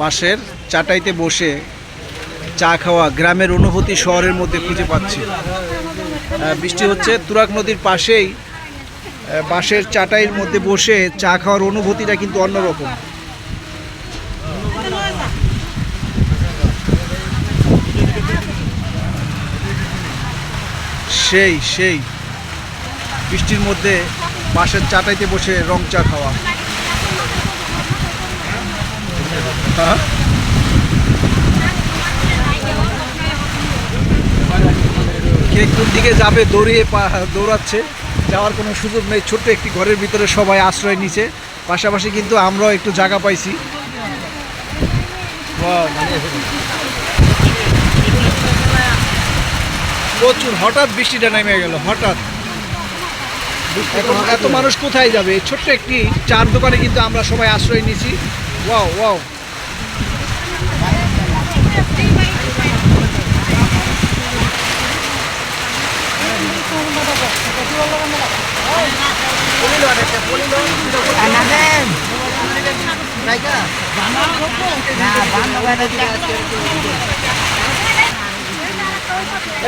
বাসের চাটাইতে বসে চা খাওয়া গ্রামের অনুভূতি শহরের মধ্যে খুঁজে পাচ্ছি। বৃষ্টি হচ্ছে, তুরাগ নদীর পাশেই বাঁশের চাটাইয়ের মধ্যে বসে চা খাওয়ার অনুভূতিটা কিন্তু অন্যরকম। সেই সেই। বৃষ্টির মধ্যে বাঁশের চাটাইতে বসে রং চা খাওয়া। হ্যাঁ? কে কোন দিকে যাবে দৌড়িয়ে দৌড়াচ্ছে যাওয়ার কোনো সুযোগ নেই। ছোট্ট একটি ঘরের ভিতরে সবাই আশ্রয় নিছে। পাশাপাশি কিন্তু আমরাও একটু জায়গা পাইছি. প্রচুর হঠাৎ বৃষ্টিটা নেমে গেল হঠাৎ। এখন এত মানুষ কোথায় যাবে? ছোট্ট একটি চার দোকানে কিন্তু আমরা সবাই আশ্রয় নিয়েছি ওয়াও ওয়াও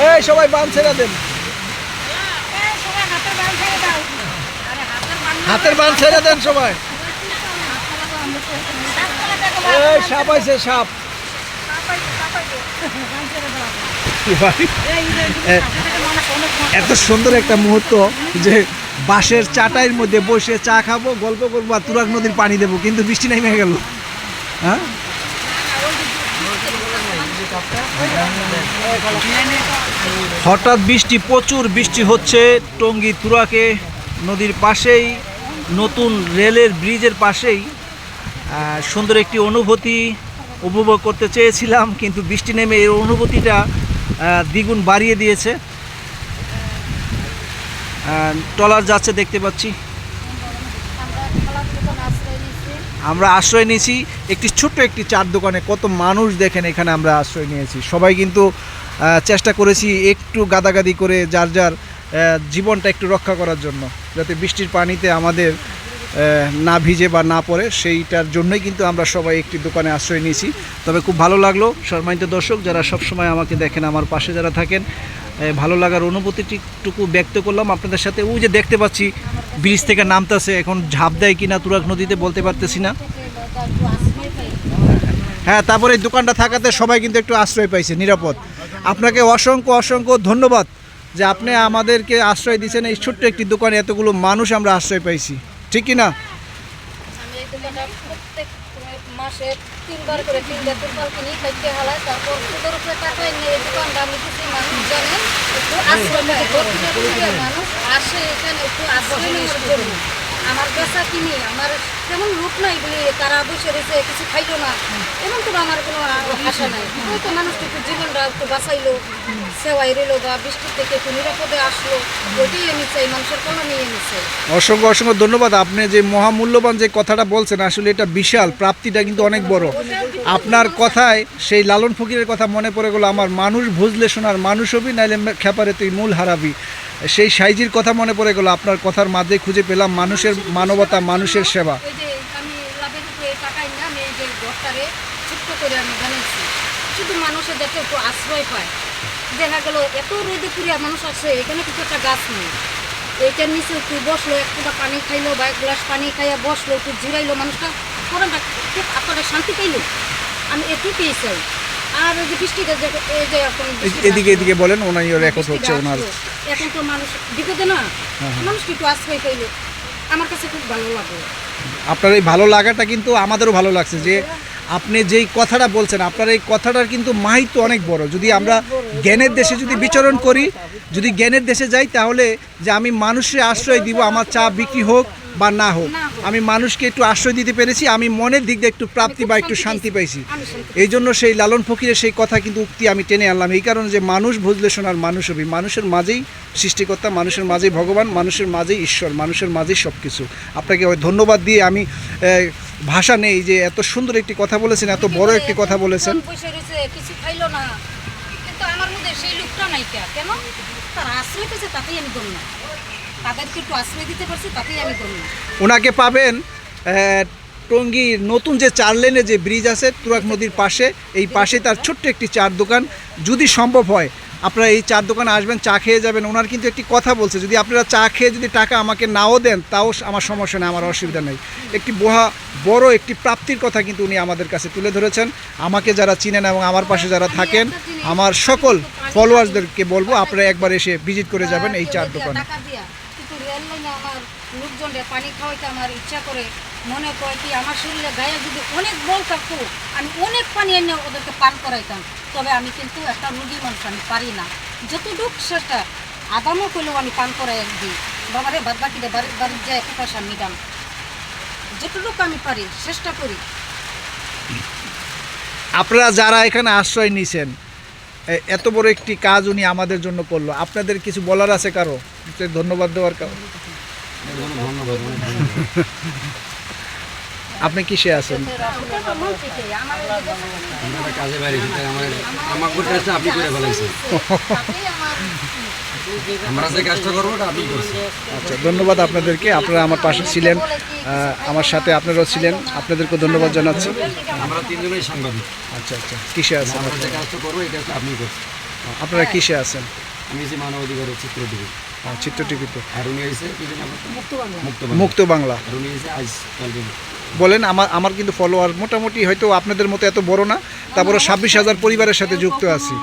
এই সবাই বান ছেড়ে দেন। হাতের বান ছেড়ে দেন সবাই। সাপ সাপ। এত সুন্দর একটা মুহূর্ত যে বাঁশের চাটাইয়ের মধ্যে বসে চা খাব, গল্প করব আর তুরাগ নদীর পানি দেবো, কিন্তু বৃষ্টি নেমে গেল। হ্যাঁ? হঠাৎ বৃষ্টি, প্রচুর বৃষ্টি হচ্ছে টঙ্গী তুরাকে নদীর পাশেই, নতুন রেলের ব্রিজের পাশেই। সুন্দর একটি অনুভূতি উপভোগ করতে চেয়েছিলাম, কিন্তু বৃষ্টি নেমে এই অনুভূতিটা দ্বিগুণ বাড়িয়ে দিয়েছে। ট্রলার যাচ্ছে দেখতে পাচ্ছি। আমরা আশ্রয় নিয়েছি। একটি ছোট্ট একটি চার দোকানে কত মানুষ দেখেন এখানে আমরা আশ্রয় নিয়েছি। সবাই কিন্তু চেষ্টা করেছি একটু গাদাগাদি করে যার যার জীবনটা একটু রক্ষা করার জন্য, যাতে বৃষ্টির পানিতে আমাদের না ভিজে বা না পড়ে, সেইটার জন্যই কিন্তু আমরা সবাই একটি দোকানে আশ্রয় নিয়েছি। তবে খুব ভালো লাগল, সম্মানিত দর্শক, যারা সবসময় আমাকে দেখেন, আমার পাশে যারা থাকেন ভালো লাগার অনুভূতিটুকু ব্যক্ত করলাম। আপনাদের সাথে ওই যে দেখতে পাচ্ছি, ব্রিজ থেকে নামতেছে, এখন ঝাঁপ দেয় কিনা তুরাগ নদীতে বলতে পারতেছি না। হ্যাঁ তারপরে এই দোকানটা থাকাতে সবাই কিন্তু একটু আশ্রয় পাইছে, নিরাপদ। আপনাকে অসংখ্য অসংখ্য ধন্যবাদ যে আপনি আমাদেরকে আশ্রয় দিয়েছেন। এই ছোট্ট একটি দোকানে এতগুলো মানুষ আমরা আশ্রয় পাইছি। ঠিক কি না? মাসে তিনবার করে তিনটা তিরপাল কিনি খাইতে হালায় তারপর সুদের উপরে টাকা নিয়ে এই দোকানটা আমি কিছু মানুষ জানেন একটু আশ্রয় মানুষ আসে এখানে একটু আশ্রয় নেওয়ার জন্য আমার বেচা কিনি, আমার তেমন লোক নাই বলে তারা বসে রয়েছে, কিছু খাইলো না। এমন কোনো আমার কোনো আশা নাই। ওই তো মানুষটা একটু জীবনটা একটু বাঁচাইলো সেওয়াই রইল বা বৃষ্টির থেকে একটু নিরাপদে আসলো। ওইটাই আমি চাই, মানুষের কোনো নিয়ে নিচ্ছে অসংখ্য অসংখ্য ধন্যবাদ। আপনি যে মহামূল্যবান যে কথাটা বলছেন, আসলে এটা বিশাল, প্রাপ্তিটা কিন্তু অনেক বড়। আপনার কথায় সেই লালন ফকিরের কথা মনে পড়ে গেলো, আমার মানুষ ভুজলে শোনার মানুষ হবি, নাইলে খেপারে তুই মূল হারাবি। সেই সাইজির কথা মনে পড়ে গেলো, আপনার কথার মাঝে খুঁজে পেলাম মানুষের মানবতা, মানুষের সেবা। শুধু মানুষের একটু আশ্রয় পায়। দেখা গেল, এত রোদে মানুষ এখানে কিছু একটা গাছ নেই। নিচে একটু এক পানি খাইলো বা এক গ্লাস পানি খাইয়া মানুষটা খুব শান্তি পাইলো। আমি এটুকুই চাই। আর ওই যে বৃষ্টিটা যে এই যে এখন এ- এদিকে এদিকে বলেন ওনার রেকর্ড হচ্ছে ওনার এখন তো মানুষ বিপদে না মানুষকে একটু আশ্রয় পাইলো আমার কাছে খুব ভালো লাগল আপনার এই ভালো লাগাটা কিন্তু আমাদেরও ভালো লাগছে যে আপনি যেই কথাটা বলছেন আপনার এই কথাটার কিন্তু মাহিত্য অনেক বড়। যদি আমরা জ্ঞানের দেশে যদি বিচরণ করি যদি জ্ঞানের দেশে যাই তাহলে যে আমি মানুষের আশ্রয় দিব আমার চা বিক্রি হোক বা না হোক আমি মানুষকে একটু আশ্রয় দিতে পেরেছি আমি মনের দিক দিয়ে একটু প্রাপ্তি বা একটু শান্তি পাইছি। এই জন্য সেই লালন ফকিরের সেই কথা কিন্তু উক্তি আমি টেনে আনলাম। এই কারণে যে মানুষ বুঝলে শোনার মানুষ হবি। মানুষের মাঝেই সৃষ্টিকর্তা মানুষের মাঝেই ভগবান মানুষের মাঝেই ঈশ্বর মানুষের মাঝেই সব কিছু আপনাকে ওই ধন্যবাদ দিয়ে আমি ভাষা নেই যে এত সুন্দর একটি কথা বলেছেন এত বড় একটি কথা বলেছেন। কম পয়সা রয়েছে কিছু খাইলো না। কিন্তু আমার মধ্যে সেই লোকটা নাই কেন? তারা তাতেই আমি ওনাকে পাবেন আহ, টঙ্গীর নতুন যে চার লেনে যে ব্রিজ আছে তুরাক নদীর পাশে এই পাশে তার ছোট্ট একটি চার দোকান। যদি সম্ভব হয় আপনারা এই চার দোকানে আসবেন চা খেয়ে যাবেন। ওনার কিন্তু একটি কথা বলছে যদি আপনারা চা খেয়ে যদি টাকা আমাকে নাও দেন তাও আমার সমস্যা নেই আমার অসুবিধা নেই। একটি বহা বড় একটি প্রাপ্তির কথা কিন্তু উনি আমাদের কাছে তুলে ধরেছেন। আমাকে যারা চিনেন এবং আমার পাশে যারা থাকেন আমার সকল ফলোয়ার্সদেরকে বলব আপনারা একবার এসে ভিজিট করে যাবেন এই চার দোকানে। রেল আমার লোকজনদের পানি খাওয়াইতে আমার ইচ্ছা করে, মনে করে কি, আমার শরীরে গায়ে যদি অনেক বল থাকতো, আমি অনেক পানি এনে ওদেরকে পান করাইতাম। তবে আমি কিন্তু একটা রুগী মানুষ, আমি পারি না। যতটুক সেটা আদামও করলেও আমি পান করাই দিই। বাবারে, বাদ বাকি বাড়ির বাড়ির যায় একটু পয়সা মিটাম যতটুকু আমি পারি, চেষ্টা করি। আপনারা যারা এখানে আশ্রয় নিছেন এত বড় একটি কাজ উনি আমাদের জন্য করল। আপনাদের কিছু বলার আছে কারও? ধন্যবাদ দেওয়ার কারও? আপনি কিসে আছেন? কাজে বাইরে আমার আমার কাজটা আপনি করে আমার যে কাজটা করব আপনি করছেন। আচ্ছা ধন্যবাদ আপনাদেরকে। আপনারা আমার পাশে ছিলেন আমার সাথে আপনারাও ছিলেন। আপনাদেরকে ধন্যবাদ জানাচ্ছি। আমরা তিনজনেই সাংবাদিক। আচ্ছা আচ্ছা কিসে আছেন? আমরা যে কাজটা করব এই কাজটা আপনি করছেন। আপনারা কিসে আছেন? আমি যে মানব অধিকারের চিত্র দিবি চিত্র টিভিতে। আর উনি হয়েছে মুক্ত বাংলা। আর উনি হয়েছে বলেন আমার আমার কিন্তু ফলোয়ার মোটামুটি হয়তো আপনাদের মতো এত বড় না। তারপরে ছাব্বিশ হাজার পরিবারের সাথে যুক্ত আছি।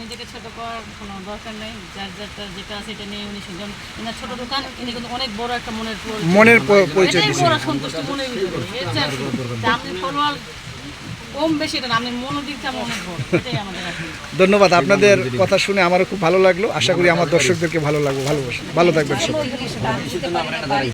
নিজেকে ছোট করার কোনো দরকার নেই যার যারটা যেটা আছে এটা নিয়ে উনি সুজন এনার ছোট দোকান ইনি কিন্তু অনেক বড় একটা মনের পরিচয়। মনের পরিচয় বড় সন্তুষ্টি মনের কি। আপনি ফলোয়ার কম বেশি এটা আপনি অনেক বড় এটাই আমাদের ধন্যবাদ আপনাদের কথা শুনে আমারও খুব ভালো লাগল। আশা করি আমার দর্শকদেরকে ভালো লাগবে ভালোবাসা। ভালো থাকবেন সবাই।